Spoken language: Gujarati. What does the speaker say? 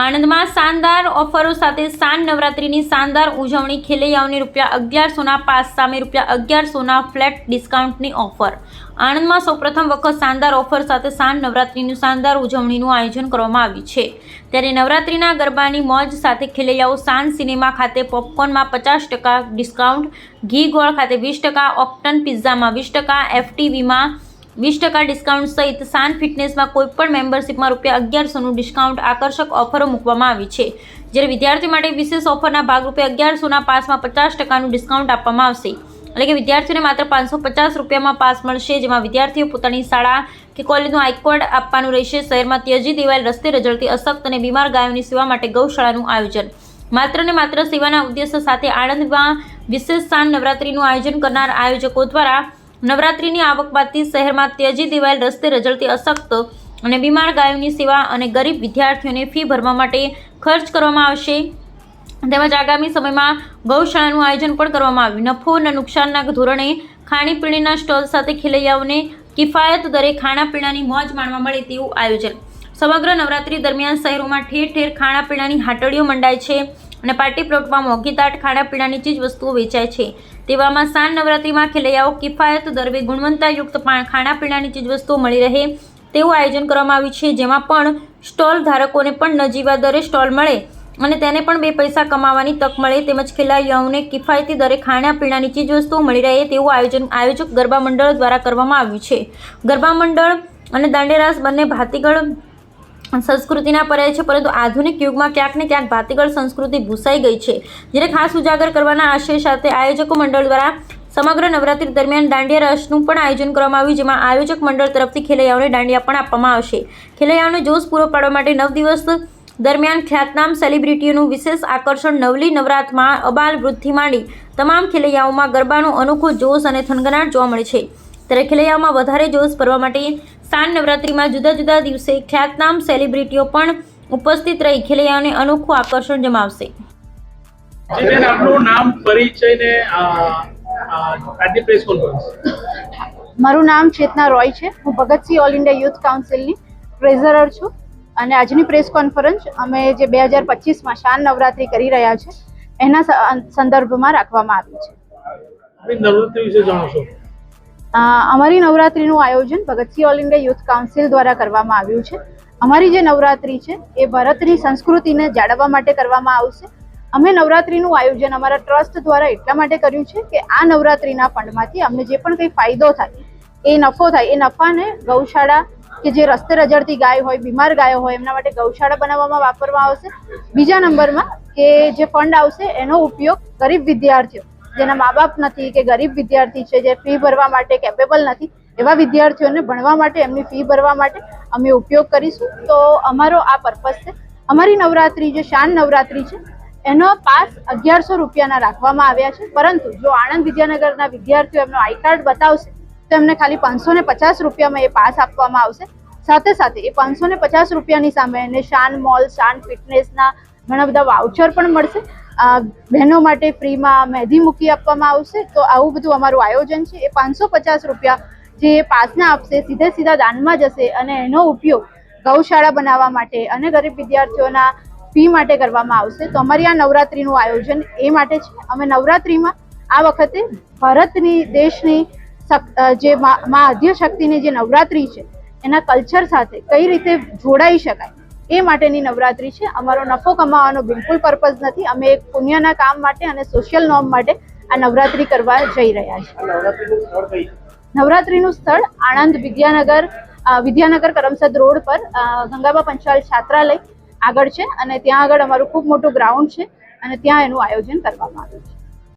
આણંદમાં શાનદાર ઓફરો સાથે શાન નવરાત્રિની શાનદાર ઉજવણી ખેલૈયાઓને રૂપિયા અગિયારસોના પાસ સામે રૂપિયા અગિયારસોના ફ્લેટ ડિસ્કાઉન્ટની ઓફર. આણંદમાં સૌપ્રથમ વખત શાનદાર ઓફર સાથે શાન નવરાત્રિનું શાનદાર ઉજવણીનું આયોજન કરવામાં આવ્યું છે. ત્યારે નવરાત્રિના ગરબાની મોજ સાથે ખેલૈયાઓ શાન સિનેમા ખાતે પોપકોર્નમાં પચાસ ટકા ડિસ્કાઉન્ટ, ઘી ગોળ ખાતે વીસ ટકા ઓપ્ટન પિઝામાં વીસ ટકા, એફટીવીમાં વીસ ટકા ડિસ્કાઉન્ટ સહિત સાન ફિટનેસમાં કોઈપણ મેમ્બરશિપમાં રૂપિયા અગિયારસોનું ડિસ્કાઉન્ટ આકર્ષક ઓફરો મૂકવામાં આવી છે. જ્યારે વિદ્યાર્થી માટે વિશેષ ઓફરના ભાગરૂપે અગિયારસોના પાસમાં પચાસ ટકાનું ડિસ્કાઉન્ટ આપવામાં આવશે. એટલે કે વિદ્યાર્થીઓને માત્ર પાંચસો પચાસ રૂપિયામાં પાસ મળશે, જેમાં વિદ્યાર્થીઓ પોતાની શાળા કે કોલેજનું આઈકોડ આપવાનું રહેશે, શહેરમાં ત્યજી દેવાયેલ રસ્તે રજળતી અશક્ત અને બીમાર ગાયોની સેવા માટે ગૌશાળાનું આયોજન. માત્ર ને માત્ર સેવાના ઉદ્દેશ્ય સાથે આણંદમાં વિશેષ સ્થાન નવરાત્રીનું આયોજન કરનાર આયોજકો દ્વારા નવરાત્રિની આવક બાદથી શહેરમાં ત્યજી દેવાયેલ રસ્તે રજળતી અશક્ત અને બીમાર ગાયોની સેવા અને ગરીબ વિદ્યાર્થીઓને ફી ભરવા માટે ખર્ચ કરવામાં આવશે. તેમજ આગામી સમયમાં ગૌશાળાનું આયોજન પણ કરવામાં આવ્યું. નફો અને નુકસાનના ધોરણે ખાણીપીણીના સ્ટોલ સાથે ખેલૈયાઓને કિફાયત દરે ખાણાપીણાની મોજ માણવા મળે તેવું આયોજન. સમગ્ર નવરાત્રી દરમિયાન શહેરોમાં ઠેર ઠેર ખાણાપીણાની હાટડીઓ મંડાય છે અને પાર્ટી પ્લોટમાં મોંઘીદાટ ખાણાપીણાની ચીજ વસ્તુઓ વેચાય છે. તેવામાં સાન નવરાત્રિમાં ખેલૈયાઓ કિફાયત, દરવે ગુણવત્તાયુક્ત પા- ખાણાપીણાની ચીજવસ્તુઓ મળી રહે તેવું આયોજન કરવામાં આવ્યું છે, જેમાં પણ સ્ટોલ ધારકોને પણ નજીવા દરે સ્ટોલ મળે અને તેને પણ બે પૈસા કમાવાની તક મળે તેમજ ખેલૈયાઓને કિફાયતી દરે ખાણાપીણાની ચીજવસ્તુઓ મળી રહે તેવું આયોજન આયોજક ગરબા મંડળ દ્વારા કરવામાં આવ્યું છે. ગરબા મંડળ અને દાંડેરાસ બંને ભાતીગળ સંસ્કૃતિના પર્યાય છે, પરંતુ આધુનિક યુગમાં ક્યાંક ને ક્યાંક ભાતીગળ સંસ્કૃતિ ભૂસાઈ ગઈ છે, જેને ખાસ ઉજાગર કરવાના આશય સાથે આયોજકો મંડળ દ્વારા સમગ્ર નવરાત્રી દરમિયાન દાંડિયા રસનું પણ આયોજન કરવામાં આવ્યું, જેમાં આયોજક મંડળ તરફથી ખેલૈયાઓને દાંડિયા પણ આપવામાં આવશે. ખેલૈયાઓને જોશ પૂરો પાડવા માટે નવ દિવસ દરમિયાન ખ્યાતનામ સેલિબ્રિટીઓનું વિશેષ આકર્ષણ નવલી નવરાતમાં અબાલ વૃદ્ધિ માંડી તમામ ખેલૈયાઓમાં ગરબાનો અનોખો જોશ અને થનગનાટ જોવા મળે છે. ત્યારે ખેલૈયાઓમાં વધારે જોશ ભરવા માટે સાન નવરાત્રિમાં જુદા જુદા દિવસે ખ્યાતનામ સેલિબ્રિટીઓ પણ ઉપસ્થિત રહી ખેલૈયાઓને અનોખું આકર્ષણ જમાવશે. આપનું નામ પરિચય ને આ આ આજની પ્રેસ કોન્ફરન્સ. મારું નામ ચેતના રોય છે. હું ભગતસિંહ ઓલ ઇન્ડિયા યુથ કાઉન્સિલની ટ્રેઝરર છું અને આજની પ્રેસ કોન્ફરન્સ અમે જે બે હજાર પચીસમાં શાન નવરાત્રિ કરી રહ્યા છે એના સંદર્ભમાં રાખવામાં આવી છે. નવરાત્રિ વિશે જાણો છો? અમારી નવરાત્રિનું આયોજન Bhagat Singh all India youth council દ્વારા કરવામાં આવ્યું છે. અમારી જે નવરાત્રિ છે, એ ભારતની સંસ્કૃતિને જાળવવા માટે કરવામાં આવશે. અમે નવરાત્રિનું આયોજન અમારા ટ્રસ્ટ દ્વારા એટલા માટે કર્યું છે કે આ નવરાત્રિના ફંડમાંથી અમને જે પણ કંઈ ફાયદો થાય, એ નફો થાય, એ નફાને ગૌશાળા કે જે રસ્તે રજડતી ગાય હોય, બીમાર ગાયો હોય, એમના માટે ગૌશાળા બનાવવામાં વાપરવામાં આવશે. બીજા નંબરમાં કે જે ફંડ આવશે, એનો ઉપયોગ ગરીબ વિદ્યાર્થીઓ જેના મા બાપ નથી કે ગરીબ વિદ્યાર્થી છે જે ફી ભરવા માટે કેપેબલ નથી, એવા વિદ્યાર્થીઓને ભણવા માટે, એમની ફી ભરવા માટે અમે ઉપયોગ કરીશું. તો અમારો આ પર્પઝ છે. અમારી નવરાત્રી જે શાન નવરાત્રી છે, એનો પાસ અગિયારસો રૂપિયાના રાખવામાં આવ્યા છે. પરંતુ જો આણંદ વિદ્યાનગરના વિદ્યાર્થીઓ એમનો આઈ કાર્ડ બતાવશે, તો એમને ખાલી પાંચસો ને પચાસ રૂપિયામાં એ પાસ આપવામાં આવશે. સાથે સાથે એ પાંચસો ને પચાસ રૂપિયાની સામે એને શાન, મોલ, શાન ફિટનેસના ઘણા બધા વાઉચર પણ મળશે. બહેનો માટે ફ્રીમાં મહેંદી મૂકી આપવામાં આવશે. તો આવું બધું અમારું આયોજન છે. એ પાંચસો પચાસ રૂપિયા જે પાસના આપશે, સીધે સીધા દાનમાં જશે અને એનો ઉપયોગ ગૌશાળા બનાવવા માટે અને ગરીબ વિદ્યાર્થીઓના ફી માટે કરવામાં આવશે. તો અમારી આ નવરાત્રિનું આયોજન એ માટે છે. અમે નવરાત્રિમાં આ વખતે ભારતની દેશની જે મા આદ્ય શક્તિની જે નવરાત્રિ છે, એના કલ્ચર સાથે કઈ રીતે જોડાઈ શકાય? એ માટેની નવરાત્રી છે. અમારો નફો કમાવાનો બિલકુલ પર્પઝ નથી. અમે એક પુણ્યના કામ માટે અને સોશિયલ નોર્મ માટે આ નવરાત્રિ કરવા જઈ રહ્યા છીએ. નવરાત્રીનું સ્થળ આણંદ વિદ્યાનગર વિદ્યાનગર કરમસદ રોડ પર ગંગાબા પંચાલ છાત્રાલય આગળ છે અને ત્યાં આગળ અમારું ખૂબ મોટું ગ્રાઉન્ડ છે અને ત્યાં એનું આયોજન કરવામાં આવ્યું છે.